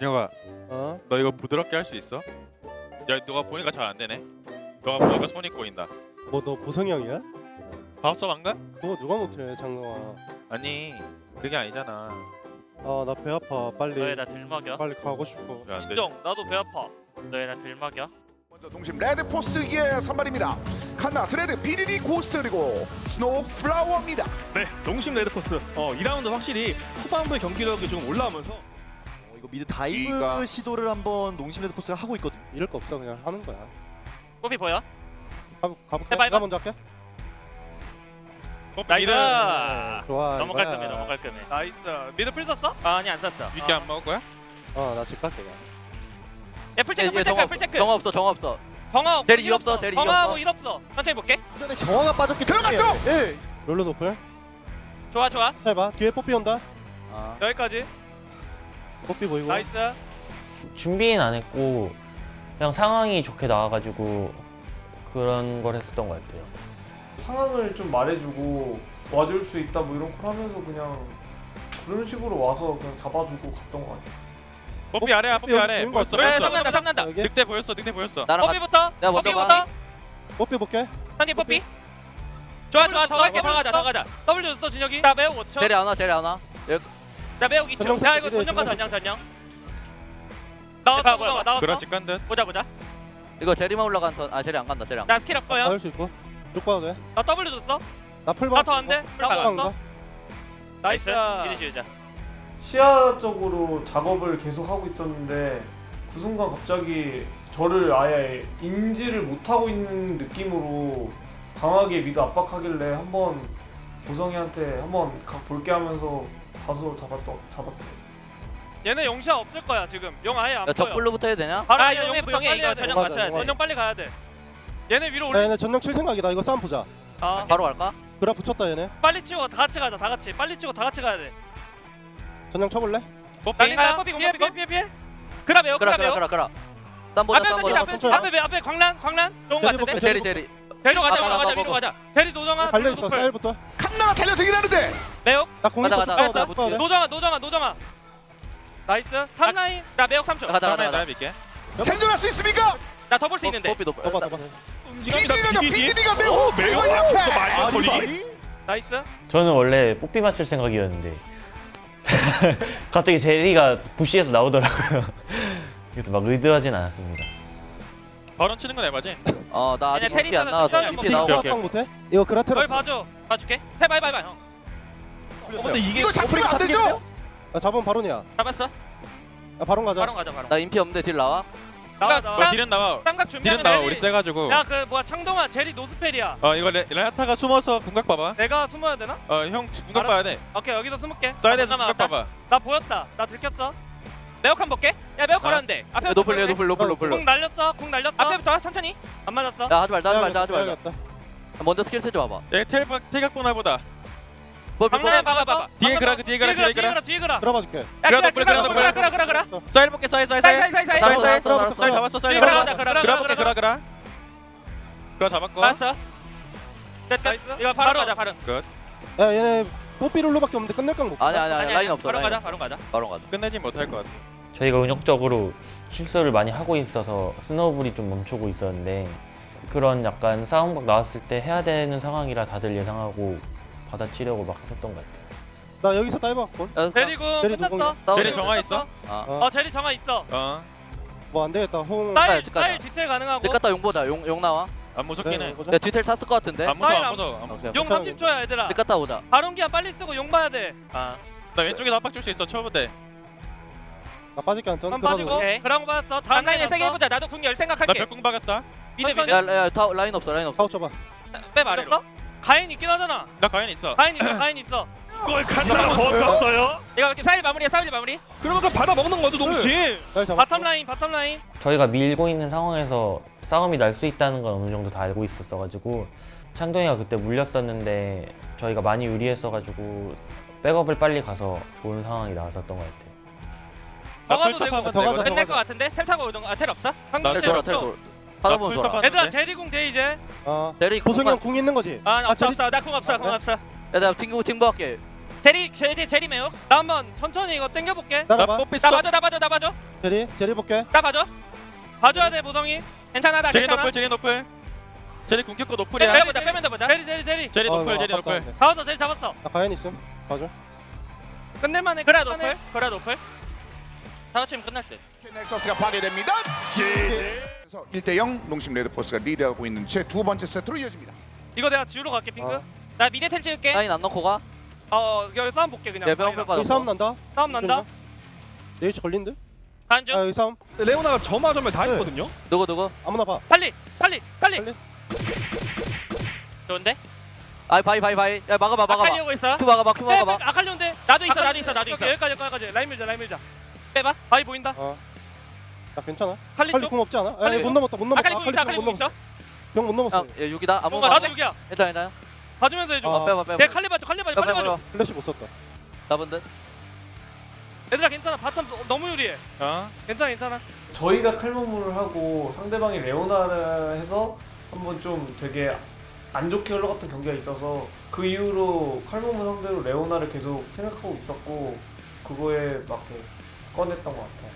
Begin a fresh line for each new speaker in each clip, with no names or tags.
인혁아
어?
너 이거 부드럽게 할 수 있어? 야 너가 보니까 잘 안 되네 너가 보니까 손이 꼬인다
뭐 너 보성이 형이야?
바우서 안 가?
그거 누가 못해 장동아
아니 그게 아니잖아
아 나 배 아파 빨리
너희 나 들먹여
빨리 가고 싶어?
인정 나도 배 아파 너희 나 들먹여
먼저 동심 레드 포스의 선발입니다. 칸나 드레드 BDD 고스트 그리고 스노우 플라워입니다.
네, 농심 레드포스. 어, 2라운드 확실히 후반부의 경기력이 좀 올라오면서
어, 이거 미드 다이브
이가-
시도를 한번 농심 레드 포스가 하고 있거든.
이럴 거 없어 그냥 하는 거야
꼬비 보여?
가, 가볼게
해봐, 해봐.
나 먼저 할게
어,
나이스
좋아
넘어갈
이거야.
거면 넘어갈 거면 나이스 미드 풀 썼어? 아니 안 썼어
위기 안 먹을 거야?
어 나 집 갈게 나.
야 풀체크
얘
풀체크 풀체크
정화 없어 정화 없어
정화 없고
제리 일이 없어, 제리 이
정화하고
없어.
일 없어 천천히 볼게
그 전에 정화가 빠졌기 때문에.
들어갔죠?
예.
롤러 노플
좋아 좋아
해봐 뒤에 뽀삐 온다
아.
여기까지
뽀삐 보이고.
나이스.
준비는 안 했고 그냥 상황이 좋게 나와가지고 그런 걸 했었던 것 같아요.
상황을 좀 말해주고 와줄 수 있다 뭐 이런 걸 하면서 그냥 그런 식으로 와서 그냥 잡아주고 갔던 것 같아요.
뽀삐 아래야 뽀삐
여기
아래.
거
보였어
없어?
그래
보였어
삼난다 삼난다.
여기
늑대 보였어 늑대 보였어.
나랑 같이
뽀삐부터?
내가 먼저
뽀삐부터?
뽀삐 볼게.
한개 뽀삐 좋아 좋아. 더 갈게 더 가자 더 가자. W 줬어 진혁이? 나 매우 5초
제리 안 와 제리 안 와
나 매우 2초
전령
야 이거
전령
가자
전령.
전령 나왔어 뭐야 나왔어.
그렇지 깐듯
보자 보자.
이거 제리만 올라간 턴아 제리 안 간다 제리
안나 스킬 없어요?
받을 수 있고. 쭉 봐도 돼나
나 W 줬어? 풀나더 안 돼?
풀가
받았어? 나이스. 피니시 유자.
시야적으로 작업을 계속 하고 있었는데 그 순간 갑자기 저를 아예 인지를 못하고 있는 느낌으로 강하게 미드 압박하길래 한번 보성이한테 한번 각 볼게 하면서 가서 잡았던 잡았어요.
얘네 용시야 없을 거야 지금. 용 아예 안
야
보여.
적불로부터 해도 되냐?
아 용해 용해 이거 전령
맞아,
맞춰야 돼. 전령 빨리 가야 돼. 얘네 위로
야
올리
얘네 전령 칠 생각이다. 이거 싸움 보자.
아.
바로 갈까?
그래 붙였다 얘네.
빨리 치고 다 같이 가자 다 같이. 빨리 치고 다 같이 가야 돼.
전령 쳐볼래?
뽀삐
날린다 피해 피해 피해 피해? 그라 매우
그라
그라
그라 그라 그라. 쌈 보자
앞에
쌈
앞에
보자
앞에
천천히.
앞에 앞에 앞에 광란 광란? 좋은 거
제리
같은데?
볼게.
제리 제리
대로 가자
아,
가자
가,
위로
가,
가자 대리 노정아
달려 있어
노플.
쌀부터
칸나가 달려들긴 하는데
매우
나 공이
가자,
또
가자,
돼,
가자,
쭉 봐도 돼.
노정아 노정아 노정아 나이스 3라인 나 매우 3초
가자 가자
다음에
가자
나 믿게
생존할 수 있습니까?
나 더 볼 수 있는데
뽀삐 높
봐봐 봐봐
움직임이다
BDD가
BDD.
BDD가 매우
어, 매우
앞에.
이거 많이?
아니.
나이스
저는 원래 뽀삐 맞출 생각이었는데 갑자기 제리가 부시에서 나오더라고요. 그래도 막 의도하진 않았습니다.
바론 치는 건 에바지?
어나 아직
얘네
인피 안
테니스는
나와서
시간이
인피
없어.
나오고
오케이,
못해? 이거 그라테로
여기 봐줘 봐줄게 해봐 해봐 해봐 형
근데 이게
이거 잡히면 안 되죠?
야 잡으면 바론이야
잡았어
야 바론 가자
바로 가자 바로
나 인피 없는데 딜 나와?
나와
너
나와
딜은 나와
쌍각
딜은
준비하면
나와? 우리 세가지고
야그 뭐야 창동아 제리 노스펠이야
어 이거 레, 레나타가 숨어서 궁각 봐봐
내가 숨어야 되나?
어형 궁각
알아.
봐야 돼
오케이 여기서 숨을게
사이드에서
잠깐만,
궁각. 봐봐
나 보였다 나 들켰어 매혹한 볼게. 야 매혹
어?
걸었는데. 앞에
노플 레 노플 노플 노플.
공 날렸어 공 날렸어. 앞에부터 천천히. 안 맞았어.
야 하지 말자 하지 말자 하지 말자. 먼저 스킬 세줘 봐봐
얘 태각 보나 보다.
볼.
봐봐 봐봐
뒤에 그라, 뒤에 그라, 뒤에 그라.
뒤에 그라.
들어봐 줄게.
야
그라,
그라
노플,
그라
그라,
그라. 그라 그라 그라.
사일 볼게 사일 사일
사이
사일
사이 사이 사이
알았어,
사이
알았어, 알았어,
사일
알았어.
잡았어 사일
그라
잡았어.
그라 그라
그라
그라
볼게 그라. 그라 그라 잡았고.
알았어 끝끝 이거 바로 가자 바로.
야 얘네 뽀삐 롤러밖에 없는데 끝낼 깡 못.
아니 아니 아니 라인 없어
바로 가자. 바로 가자.
바로 가자.
끝내진 못할 것 같아
저희가 운영적으로 실수를 많이 하고 있어서 스노우볼이 좀 멈추고 있었는데 그런 약간 싸움박 나왔을 때 해야 되는 상황이라 다들 예상하고 받아치려고 막 했었던 것 같아요.
나 여기서 다이버 볼.
야,
제리 군
제리
끝났어
누구냐?
싸우자.
제리 정화 있어?
아.
어 제리 정화 있어
어안
뭐안 되겠다. 홍.
사일
집 가자.
사일 디테일 가능하고
딜 갔다 용 보자 용, 용 나와
무섭긴 해
보자.
야 뒤텔 탔을 것 같은데
안 무서워 안
안-
무서워 안 무서워.
오케이
용 30초야 얘들아
딜 갔다 오자
바론기야 빨리 쓰고 용 봐야 돼 아
나 왼쪽에서 압박 줄 수 있어 쳐보대
나 빠질게 안 턴.
한 빠지고 그라고 받았어 다음 라인에 세게 해보자 나도 궁열
나
생각할게
벽궁 박았다
미드 미드
야 야 타 라인 없어 라인 없어
파우 쳐봐.
빼 말했어? 가인 있긴 하잖아
나 가연 있어
가인 있어 가인 있어
골 간다. 버텼어요.
이거 이렇게 사일 마무리야 사일 마무리
그러면서 받아 먹는 거죠, 농심.
날 잡아.
바텀 라인 바텀 라인
저희가 밀고 있는 상황에서 싸움이 날 수 있다는 건 어느 정도 다 알고 있었어가지고 창동이가 그때 물렸었는데 저희가 많이 유리했어가지고 백업을 빨리 가서 좋은 상황이 나왔었던 것 같아요.
나
더가도
풀탑 하면
더 가자, 더
끝낼 것 같은데 텔 타고 오던 거 아 텔 없어? 한국 텔텔
돌아
없어
텔돌 하다 보면 돌아
얘들아? 제리궁 돼 이제
어.
제리
보성이
궁만
형궁 있는 거지.
아 나 없어
제리-
없어 나궁 없어 궁 없어
야 내가 팅구 팅부 할게
제리 제리 제리 매우. 나 한번 천천히 이거 당겨볼게.
나
따라봐
나 봐줘 나 봐줘 나 봐줘.
제리 제리 볼게
나 봐줘. 봐줘야 돼 보성이. 괜찮아 나
제리
괜찮아.
노플 제리 노플 제리 궁격고
빼-
노플이야
빼보자 빼면 돼 보자. 제리 제리 제리.
제리
어,
노플
이거
제리 노플.
잡았어 제리 잡았어.
나 가연 있음 봐줘
끝낼만해. 그래 노플. 그래 노플. 다 같이면 끝날 듯.
넥서스가 파괴됩니다. 그래서 1대0 농심 레드포스가 리드하고 있는 제두 번째 세트로 이어집니다.
이거 내가 지우러 갈게 핑크.
어.
나 미대 텔 찍을게.
라인 안 넣고 가.
어 여기 싸움 볼게 그냥.
내
여기
받았어.
싸움 난다
싸움 난다.
레이지 걸린데?
가는 중.
아 여기 싸움
레오나가 점화점을 다
네.
했거든요.
누구 누구?
아무나 봐
빨리 빨리 빨리.
빨리.
좋은데?
아이 바이 바이 바이. 야 막아봐 막아봐.
아칼리 오고 있어.
큐 막아봐 큐
빼,
막아봐.
빼, 아칼리온데. 나도 있어 나도 있어 나도 있어. 여기까지 여기까지 라인 밀자 라인 밀자. 빼봐. 바위 보인다.
어. 나 괜찮아
칼리
칼리
쪽.
궁 없지 않아?
칼리
아니 못
쪽.
넘었다 못 넘었다
아칼리 보고 있어.
병못 넘었어
형, 얘 6이다. 아무
뭔가
말.
나도 여기야.
일단 일단.
봐주면서 해줘.
아.
빼봐 빼봐.
내 칼리 봐줘 칼리 봐줘
빼봐
칼리 봐줘.
빼봐.
플래시 못 썼다
나본 듯.
얘들아 괜찮아 바텀 너- 너무 유리해.
어?
괜찮아 괜찮아.
저희가 칼문물을 하고 상대방이 레오나를 해서 한번 좀 되게 안 좋게 흘러갔던 경기가 있어서 그 이후로 칼문물 상대로 레오나를 계속 생각하고 있었고 그거에 맞게 꺼냈던 것 같아요.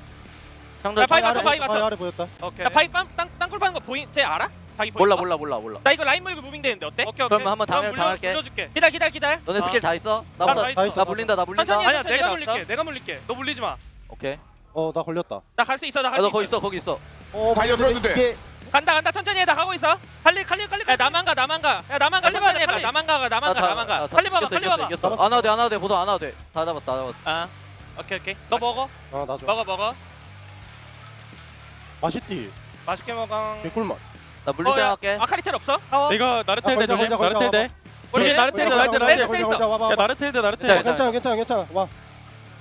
형들
야, 봤어, 바이 봤어.
바이 아래 보였다
오케이. 야 바위 빰 땅, 땅굴 파는 거 보인? 쟤 알아? 자기 보인
몰라
거?
몰라 몰라 몰라.
나 이거 라인 물고 무빙 되는데 어때? 오케이 오케이.
그러면 한번 당할-
그럼 물려-
당할게.
물려줄게. 기다려 기다려 기다려.
너네
어.
스킬 다 있어?
다
나보다
있어.
있어.
나 물린다 나 물린다.
천천히 아니야
천천히
내가
나
물릴게.
없어?
내가 물릴게. 너 물리지 마.
오케이.
어 나 걸렸다
나 갈 수 있어. 나
야, 갈수너
있어.
거기 있어 거기 있어.
어
달려들었는데.
이게
간다 간다 천천히 해. 나 가고 있어. 칼리 칼리 칼리. 야 나만 가 나만 가. 야 나만 가.
빨리
천천히 해봐.
빨리.
나만 가 나만 가
다-
나만 가.
다- 다
칼리 봐봐
이겼어,
칼리
이겼어,
봐봐.
이겼어. 안 와도 돼, 안 와도 돼, 보도 안 와도 돼. 다 잡았어, 다 잡았어.
아 오케이 오케이. 너 먹어.
아 나 줘.
먹어 먹어.
맛있디
맛있게 먹어.
개꿀맛
나 물린
어, 야,
생각할게.
아카리텔 없어? 사워.
이거 나르텔 대
아, 걸자,
조심
걸자,
나르텔 대 조심 나르텔 대 나르텔
걸자,
나르텔
걸자.
걸자 와봐
야 나르텔 대 나르텔
네,
괜찮아 괜찮아 괜찮아 와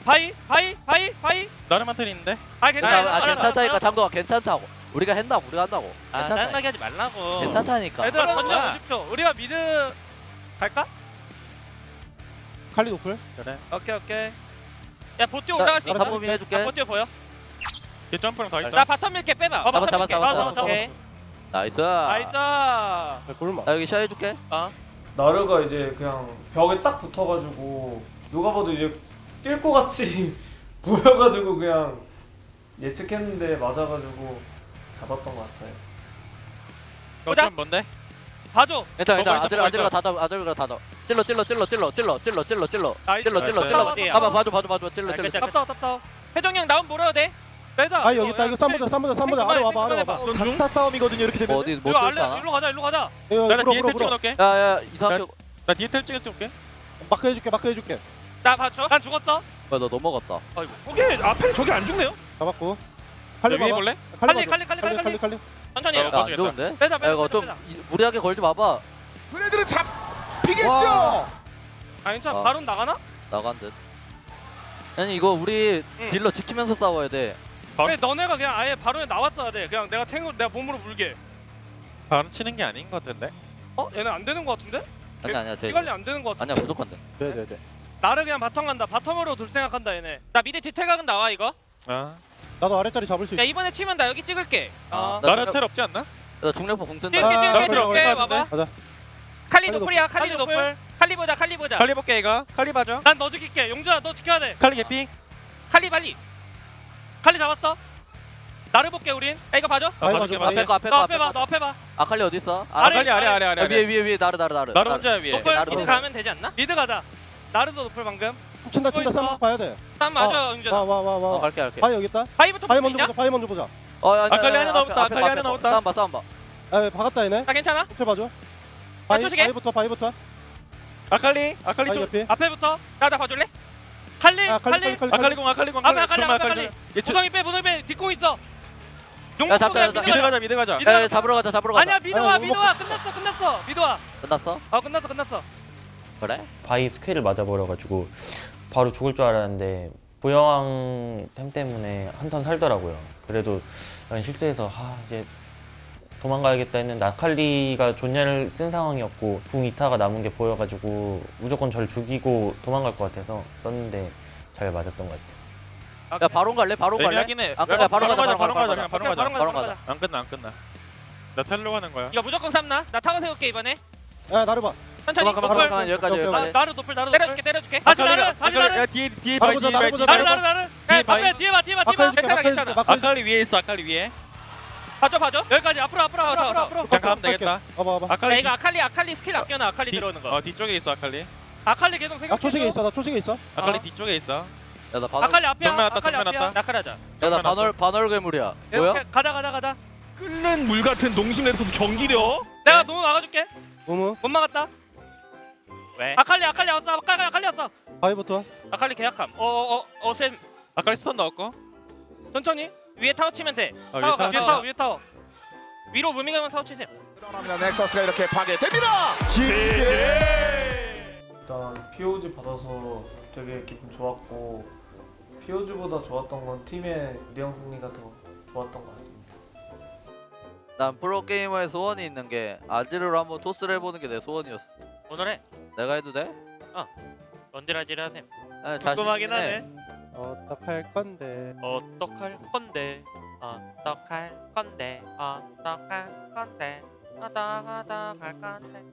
바이 바이 바이 바이.
나르만텔 있는데
아
아,
괜찮아.
아, 괜찮다니까 장도가 괜찮다고. 우리가 한다고, 우리가 한다고.
아
괜찮다.
짜증나게 하지 말라고.
괜찮다니까.
얘들아. 던져 보십시오. 우리가 미드 갈까?
칼리 노플
그래
오케이 오케이. 야
나-
올라갈
수나
있어.
잡으면 해줄게.
아, 보뛰어 보여?
걔 점프랑 다
나
있다
바텀 밀게 빼봐.
잡았어,
바텀 밀게.
잡았어,
어,
잡았어.
오케이.
나이스.
나이스.
개꿀맛
나 여기 샤 해줄게.
나르가 이제 그냥 벽에 딱 붙어가지고 누가 봐도 이제 뛸 것 같이 보여가지고 그냥 예측했는데 맞아가지고 잡았던 것 같아요.
보자.
좀 뭔데?
봐줘.
먹어 있어,
아들, 아들가
있어.
다 잡아, 아들가 다 잡아. 찔러, 찔러, 찔러, 찔러, 찔러, 찔러, 찔러, 찔러.
나이스.
찔러, 찔러. 찔러. 봐봐, 봐줘, 봐줘, 봐줘. 찔러, 찔러.
탑 타워 탑 타워. 회정형 나온 뭐래도 돼? 빼자.
아 여기 있다 이거 쌈보자 쌈보자 쌈보자 아래 와봐 아래 와봐
어, 강타 싸움이거든요 이렇게
뭐
되면
어디 못
이거?
않아?
일로 가자 일로 가자.
이거
나
물어
뒤에
물어
텔 찍어
물어
놓을게
야, 야, 이상하게.
나 뒤에 텔 찍어 놓을게
마크 해줄게 마크 해줄게
나 봐줘. 난 죽었어.
뭐야, 너 넘어갔다.
아이고.
저게 앞에 저게 안 죽네요?
잡았고 칼리
여기
봐봐
볼래?
칼리. 칼리, 칼리,
칼리
칼리.
칼리
천천히
어,
해.
야, 안. 좋은데?
빼자
야,
빼자
이거
빼자.
좀
빼자.
이- 무리하게 걸지 마봐.
그네들은 잡 히겠죠.
와.
아 괜찮아.
어.
바론 나가나?
나간 듯. 아니, 이거 우리
응.
딜러 지키면서 싸워야 돼.
왜 너네가 그냥 아예 바론에 나왔어야 돼. 그냥 내가 탱으로 내가 몸으로 물게.
바로 치는 게 아닌 것 같은데
어? 얘네 안 되는 거 같은데?
아니, 아니야, 쟤.
피 관리 안 되는 거 같은데?
아니야, 무조건 돼.
네네네
나를 그냥 바텀 간다. 바텀으로 돌 생각한다 얘네. 나 미드 뒤태각은 나와 이거.
아
나도 아래자리 잡을 수
야
있어
이번에 치면 나 여기 찍을게. 어.
나
나르텔 없지 않나?
나 중력포 공 쓴다.
찍을게
아,
찍을게
그래,
찍을게
그래,
와봐.
가자
칼리
칼리
노플이야 칼리 노플. 칼리 보자 칼리 보자.
칼리 볼게 이거 칼리 봐줘
난 너 지킬게. 용준아 너 지켜야 돼.
칼리 개피
칼리 빨리. 칼리 잡았어. 나를 볼게 우린. 야 이거 봐줘.
아, 봐줄게
맞아,
앞에 거, 앞에
너
거,
앞에 봐. 너 앞에 봐.
아 칼리 어디 있어?
아
아래,
칼리 아래 아래 아래
야, 위에 위에 위에 나르 나르 나르.
나르 혼자야 위에
노플
나르도
미드 가면 되지 않나? 미드 가자. 나르도 노플 방금.
친다 친다. 쌈 봐야
돼땀 맞아 용준아.
와와 와와
어, 갈게 갈게.
바이 여기 있다
바이 볼수
먼저? 보자 바이 먼저 보자
어, 야,
아 칼리
야,
하나
야,
나왔다,
앞에,
아칼리
앞에
하나
거.
나왔다.
싸움 봐 싸움 봐.
아 박았다 얘네
나 괜찮아?
호텔 봐줘
맞춰주게.
바이부터 바이부터
아칼리 아칼리 쪽
옆에
앞에부터. 나나 봐줄래? 칼리
아 칼리
칼리.
칼리 칼리
아칼리 공 아칼리 공
앞에 아칼리
정말
앞에
아칼리 저-
보성이 빼 보성이 빼 뒷공 있어. 용. 미드 가자.
미드 가자
미드
야. 잡으러 가자 잡으러 가자.
아니야 미드
아니, 와못
미드 와 끝났어 끝났어 미드 와.
끝났어?
아 끝났어 끝났어.
그래?
바위 스킬을 맞아버려가지고 바로 죽을 줄 알았는데 부여왕 템 때문에 한 턴 살더라고요. 그래도 실수해서 하 이제 도망가야겠다 했는데 아칼리가 존냐를 쓴 상황이었고 궁 이타가 남은 게 보여가지고 무조건 절 죽이고 도망갈 것 같아서 썼는데 잘 맞았던 것 같아요.
야 바론 갈래? 바론 갈래?
애매하긴 해.
아, 그래, 바로 가자,
바로
바로
가자
가자,
그냥 바로
오케이,
가자.
바로 가자.
안 끝나 안 끝나. 나 텔로 가는 거야.
이거 무조건 삼나? 나 타고 세울게 이번에.
야 나를 봐.
천천히.
그만
노플.
그만 여기까지
오케이,
나,
여기까지.
나를 노플 나를 때려줄게 때려줄게. 다시 나를 다시 나를.
야 뒤에 뒤에 봐
보자,
뒤에
나를
봐
보자,
뒤에
나를
봐
나를 나를 야
봐.
뒤에 봐 뒤에 봐 뒤에 봐 괜찮아 괜찮아
아칼리 위에 있어 아칼리 위에
봐줘 봐줘. 여기까지. 앞으로 앞으로 앞으로 앞으로. 앞으로
그냥 가면 되겠다.
와봐 와봐
야
아칼리
이거 아칼리 아칼리 스킬 아껴놔 아칼리
뒤-
들어오는 거.
어 뒤쪽에 있어 아칼리.
아칼리 계속
나
생각해.
초식에 있어 나 초식에 있어.
아칼리
어.
뒤쪽에 있어.
야나 반월
아칼리 앞이야
정면 왔다,
아칼리
정면
앞이야.
왔다.
나칼하자.
야나 반월 반월 괴물이야. 뭐야?
이렇게 가자 가자 가자.
끓는 물 같은 농심 레드포스 경기력.
내가 너무 막아줄게.
우무?
못 막았다.
왜?
아칼리 아칼리 왔어. 아칼리 아칼리 왔어.
바위부터?
아칼리 계약함. 어어어쌤.
아칼리 스턴 넣었고.
천천히 위에 타워 치면 돼
어,
타워 가,
위에
위에
타워.
타워 위에 타워 위로 무밍하면 타워 치세요
그러면 넥서스가 이렇게 파괴됩니다.
일단 POG 받아서 되게 기분 좋았고 POG보다 좋았던 건 팀의 2대0 승리가 더 좋았던 것 같습니다.
난 프로게이머의 소원이 있는 게 아지르로 한번 토스를 해보는 게 내 소원이었어
오늘 해
내가 해도 돼?
언제라지를 하셈
아, 자신
궁금하긴. 하네
어떡할 건데?
어떡할 건데? 어떡할 건데? 어떡할 건데? 어떡 어떡할 건데